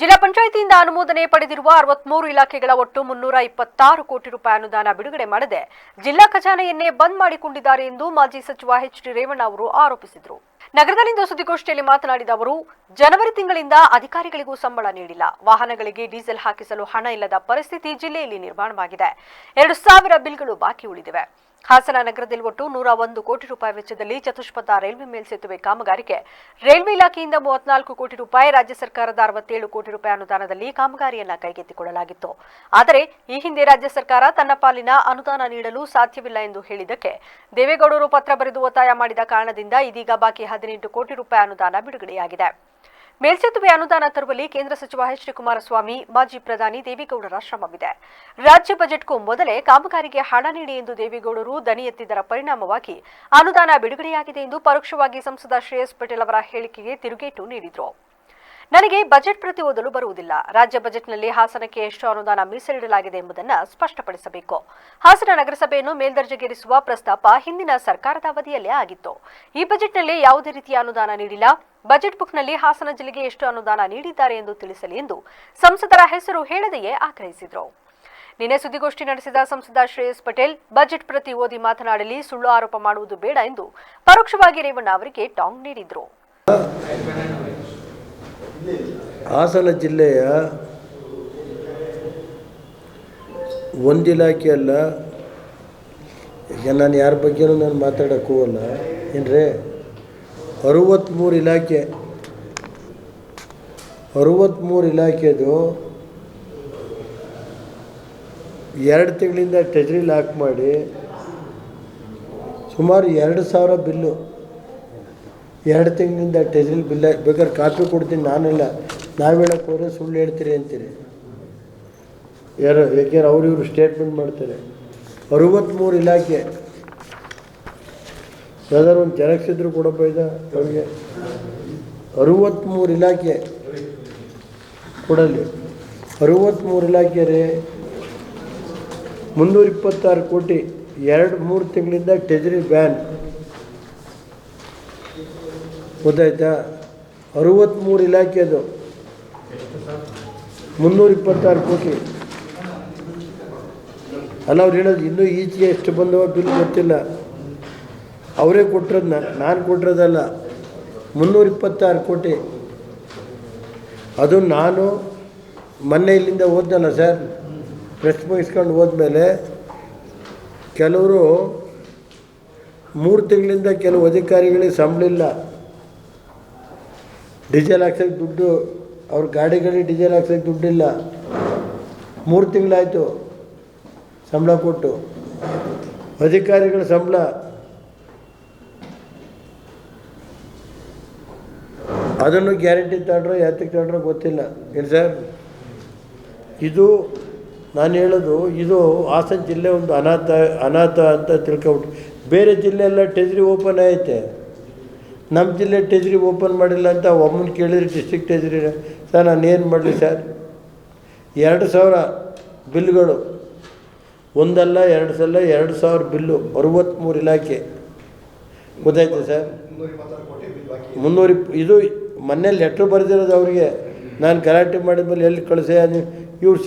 ಜಿಲ್ಲಾ ಪಂಚಾಯಿತಿಯಿಂದ ಅನುಮೋದನೆ ಪಡೆದಿರುವ ಅರವತ್ಮೂರು ಇಲಾಖೆಗಳ ಒಟ್ಟು ಮುನ್ನೂರ ಇಪ್ಪತ್ತಾರು ಕೋಟಿ ರೂಪಾಯಿ ಅನುದಾನ ಬಿಡುಗಡೆ ಮಾಡದೆ. ಜಿಲ್ಲಾ ಖಜಾನೆಯನ್ನೇ ಬಂದ್ ಮಾಡಿಕೊಂಡಿದ್ದಾರೆ ಎಂದು ಮಾಜಿ ಸಚಿವ ಎಚ್ ಡಿ ರೇವಣ್ಣ ಅವರು ಆರೋಪಿಸಿದರು. ನಗರದಲ್ಲಿಂದು ಸುದ್ದಿಗೋಷ್ಠಿಯಲ್ಲಿ ಮಾತನಾಡಿದ ಅವರು, ಜನವರಿ ತಿಂಗಳಿಂದ ಅಧಿಕಾರಿಗಳಿಗೂ ಸಂಬಳ ನೀಡಿಲ್ಲ. ವಾಹನಗಳಿಗೆ ಡೀಸೆಲ್ ಹಾಕಿಸಲು ಹಣ ಇಲ್ಲದ ಪರಿಸ್ಥಿತಿ ಜಿಲ್ಲೆಯಲ್ಲಿ ನಿರ್ಮಾಣವಾಗಿದೆ. ಎರಡು ಸಾವಿರ ಬಿಲ್ಗಳು ಬಾಕಿ ಉಳಿದಿವೆ. ಹಾಸನ ನಗರದಲ್ಲಿ ಒಟ್ಟು ನೂರ ಒಂದು ಕೋಟಿ ರೂಪಾಯಿ ವೆಚ್ಚದಲ್ಲಿ ಚತುಷ್ಪಥ ರೈಲ್ವೆ ಮೇಲ್ಸೇತುವೆ ಕಾಮಗಾರಿಗೆ. ರೈಲ್ವೆ ಇಲಾಖೆಯಿಂದ ಮೂವತ್ನಾಲ್ಕು ಕೋಟಿ ರೂಪಾಯಿ, ರಾಜ್ಯ ಸರ್ಕಾರದ ಅರವತ್ತೇಳು ಕೋಟಿ ರೂಪಾಯಿ ಅನುದಾನದಲ್ಲಿ ಕಾಮಗಾರಿಯನ್ನ ಕೈಗೆತ್ತಿಕೊಳ್ಳಲಾಗಿತ್ತು. ಆದರೆ ಈ ಹಿಂದೆ ರಾಜ್ಯ ಸರ್ಕಾರ ತನ್ನ ಪಾಲಿನ ಅನುದಾನ ನೀಡಲು ಸಾಧ್ಯವಿಲ್ಲ ಎಂದು ಹೇಳಿದ್ದಕ್ಕೆ ದೇವೇಗೌಡರು ಪತ್ರ ಬರೆದು ಒತ್ತಾಯ ಮಾಡಿದ ಕಾರಣದಿಂದ ಇದೀಗ ಬಾಕಿ ಹದಿನೆಂಟು ಕೋಟಿ ರೂಪಾಯಿ ಅನುದಾನ ಬಿಡುಗಡೆಯಾಗಿದೆ. ಮೇಲ್ಸೇತುವೆ ಅನುದಾನ ತರುವಲ್ಲಿ ಕೇಂದ್ರ ಸಚಿವ ಎಚ್ ಡಿ ಕುಮಾರಸ್ವಾಮಿ, ಮಾಜಿ ಪ್ರಧಾನಿ ದೇವೇಗೌಡರ ಶ್ರಮವಿದೆ. ರಾಜ್ಯ ಬಜೆಟ್ಗೂ ಮೊದಲೇ ಕಾಮಗಾರಿಗೆ ಹಣ ನೀಡಿ ಎಂದು ದೇವೇಗೌಡರು ದನಿ ಎತ್ತಿದ್ದರ ಪರಿಣಾಮವಾಗಿ ಅನುದಾನ ಬಿಡುಗಡೆಯಾಗಿದೆ ಎಂದು ಪರೋಕ್ಷವಾಗಿ ಸಂಸದ ಶ್ರೇಯಸ್ ಪಟೇಲ್ ಅವರ ಹೇಳಿಕೆಗೆ ತಿರುಗೇಟು ನೀಡಿದರು. ನನಗೆ ಬಜೆಟ್ ಪ್ರತಿ ಓದಲು ಬರುವುದಿಲ್ಲ. ರಾಜ್ಯ ಬಜೆಟ್ನಲ್ಲಿ ಹಾಸನಕ್ಕೆ ಎಷ್ಟು ಅನುದಾನ ಮೀಸಲಿಡಲಾಗಿದೆ ಎಂಬುದನ್ನು ಸ್ಪಷ್ಟಪಡಿಸಬೇಕು. ಹಾಸನ ನಗರಸಭೆಯನ್ನು ಮೇಲ್ದರ್ಜೆಗೇರಿಸುವ ಪ್ರಸ್ತಾಪ ಹಿಂದಿನ ಸರ್ಕಾರದ ಅವಧಿಯಲ್ಲೇ ಆಗಿತ್ತು. ಈ ಬಜೆಟ್ನಲ್ಲಿ ಯಾವುದೇ ರೀತಿಯ ಅನುದಾನ ನೀಡಿಲ್ಲ. ಬಜೆಟ್ ಬುಕ್ನಲ್ಲಿ ಹಾಸನ ಜಿಲ್ಲೆಗೆ ಎಷ್ಟು ಅನುದಾನ ನೀಡಿದ್ದಾರೆ ಎಂದು ತಿಳಿಸಲಿ ಎಂದು ಸಂಸದರ ಹೆಸರು ಹೇಳದೆಯೇ ಆಗ್ರಹಿಸಿದರು. ನಿನ್ನೆ ಸುದ್ದಿಗೋಷ್ಠಿ ನಡೆಸಿದ ಸಂಸದ ಶ್ರೇಯಸ್ ಪಟೇಲ್, ಬಜೆಟ್ ಪ್ರತಿ ಓದಿ ಮಾತನಾಡಲಿ, ಸುಳ್ಳು ಆರೋಪ ಮಾಡುವುದು ಬೇಡ ಎಂದು ಪರೋಕ್ಷವಾಗಿ ರೇವಣ್ಣ ಅವರಿಗೆ ಟಾಂಗ್ ನೀಡಿದರು. ಹಾಸನ ಜಿಲ್ಲೆಯ ಒಂದು ಇಲಾಖೆಯಲ್ಲ ನಾನು ಯಾರ ಬಗ್ಗೆ ನಾನು ಮಾತಾಡೋಕ್ಕೂ ಅಲ್ಲ ಏನ್ರಿ? ಅರುವತ್ತ್ಮೂರು ಇಲಾಖೆ ಅರುವತ್ತ್ಮೂರು ಇಲಾಖೆದು ಎರಡು ತಿಂಗಳಿಂದ ಟ್ರೆಜರಿ ಲಾಕ್ ಮಾಡಿ ಸುಮಾರು ಎರಡು ಸಾವಿರ ಬಿಲ್ಲು, ಎರಡು ತಿಂಗಳಿಂದ ಟ್ರೆಜರಿ ಬಿಲ್ಲ, ಬೇಕಾದ್ರೆ ಕಾಪಿ ಕೊಡ್ತೀನಿ, ನಾನೆಲ್ಲ. ನಾವು ಹೇಳಕ್ಕೆ ಹೋದ್ರೆ ಸುಳ್ಳು ಹೇಳ್ತೀರಿ ಅಂತೀರಿ. ಯಾರು ಅವ್ರು ಇವರು ಸ್ಟೇಟ್ಮೆಂಟ್ ಮಾಡ್ತಾರೆ. ಅರುವತ್ತ್ಮೂರು ಇಲಾಖೆ ಯಾವ್ದಾದ್ರು ಒಂದು ಜೆರಾಕ್ಸ್ ಇದ್ರು ಕೊಡಪ್ಪ ಇದ ಅವ್ರಿಗೆ ಅರುವತ್ತ್ಮೂರು ಇಲಾಖೆ ಕೊಡಲಿ ಅರುವತ್ತ್ಮೂರು ಇಲಾಖೆ ರೀ ಮುನ್ನೂರ ಇಪ್ಪತ್ತಾರು ಕೋಟಿ ಎರಡು ಮೂರು ತಿಂಗಳಿಂದ ಟೆಜರಿ ಬ್ಯಾನ್ ಗೊತ್ತಾಯ್ತಾ? ಅರುವತ್ತ್ಮೂರು ಇಲಾಖೆದು ಮುನ್ನೂರ ಇಪ್ಪತ್ತಾರು ಕೋಟಿ. ಅಲ್ಲ, ಅವ್ರು ಹೇಳೋದು ಇನ್ನೂ ಈಚೆಗೆ ಎಷ್ಟು ಬಂದವ ಬಿಲ್ ಗೊತ್ತಿಲ್ಲ. ಅವರೇ ಕೊಟ್ಟಿರೋದು ನಾನು ನಾನು ಕೊಟ್ಟಿರೋದಲ್ಲ ಮುನ್ನೂರ ಇಪ್ಪತ್ತಾರು ಕೋಟಿ. ಅದು ನಾನು ಮೊನ್ನೆ ಇಲ್ಲಿಂದ ಓದ್ನಲ್ಲ ಸರ್. ಪ್ರೆಸ್ ಮುಗಿಸ್ಕೊಂಡು ಹೋದ್ಮೇಲೆ ಕೆಲವರು ಮೂರು ತಿಂಗಳಿಂದ ಕೆಲವು ಅಧಿಕಾರಿಗಳಿಗೆ ಸಂಬಳ ಇಲ್ಲ. ಡೀಸೆಲ್ ಹಾಕ್ಸೋಕ್ಕೆ ದುಡ್ಡು, ಅವ್ರ ಗಾಡಿಗಳಿಗೆ ಡೀಸೆಲ್ ಹಾಕ್ಸೋಕ್ಕೆ ದುಡ್ಡಿಲ್ಲ. ಮೂರು ತಿಂಗಳಾಯಿತು ಸಂಬಳ ಕೊಟ್ಟು. ಅಧಿಕಾರಿಗಳ ಸಂಬಳ ಅದನ್ನು ಗ್ಯಾರಂಟಿ ತಗೊಂಡ್ರೆ ಯಾತಕ್ಕೆ ತಗೊಂಡ್ರೆ ಗೊತ್ತಿಲ್ಲ. ಏನು ಸರ್? ಇದು ನಾನು ಹೇಳೋದು, ಇದು ಹಾಸನ ಜಿಲ್ಲೆ ಒಂದು ಅನಾಥ ಅನಾಥ ಅಂತ ತಿಳ್ಕೊಬಿಟ್ಟು, ಬೇರೆ ಜಿಲ್ಲೆ ಎಲ್ಲ ಟೆಜ್ರಿ ಓಪನ್ ಐತೆ. ನಮ್ಮ ಜಿಲ್ಲೆ ಟೆಜ್ರಿ ಓಪನ್ ಮಾಡಿಲ್ಲ ಅಂತ ಒಮ್ಮನ ಕೇಳಿದ್ರೆ ಡಿಸ್ಟ್ರಿಕ್ಟ್ ಟೆಜ್ರಿ ಸರ್ ನಾನು ಏನು ಮಾಡಲಿ ಸರ್? ಎರಡು ಸಾವಿರ ಬಿಲ್ಗಳು. ಒಂದಲ್ಲ, ಎರಡು ಸಲ, ಎರಡು ಸಾವಿರ ಬಿಲ್ಲು ಅರುವತ್ತ್ಮೂರು ಇಲಾಖೆ. ಗೊತ್ತಾಯ್ತು ಸರ್? ಮುನ್ನೂರ ಇದು ಮೊನ್ನೆ ಲೆಟ್ರ್ ಬರೆದಿರೋದು ಅವರಿಗೆ. ನಾನು ಗಲಾಟೆ ಮಾಡಿದ್ಮೇಲೆ ಎಲ್ಲಿ ಕಳಿಸೆ? ಇವ್ರು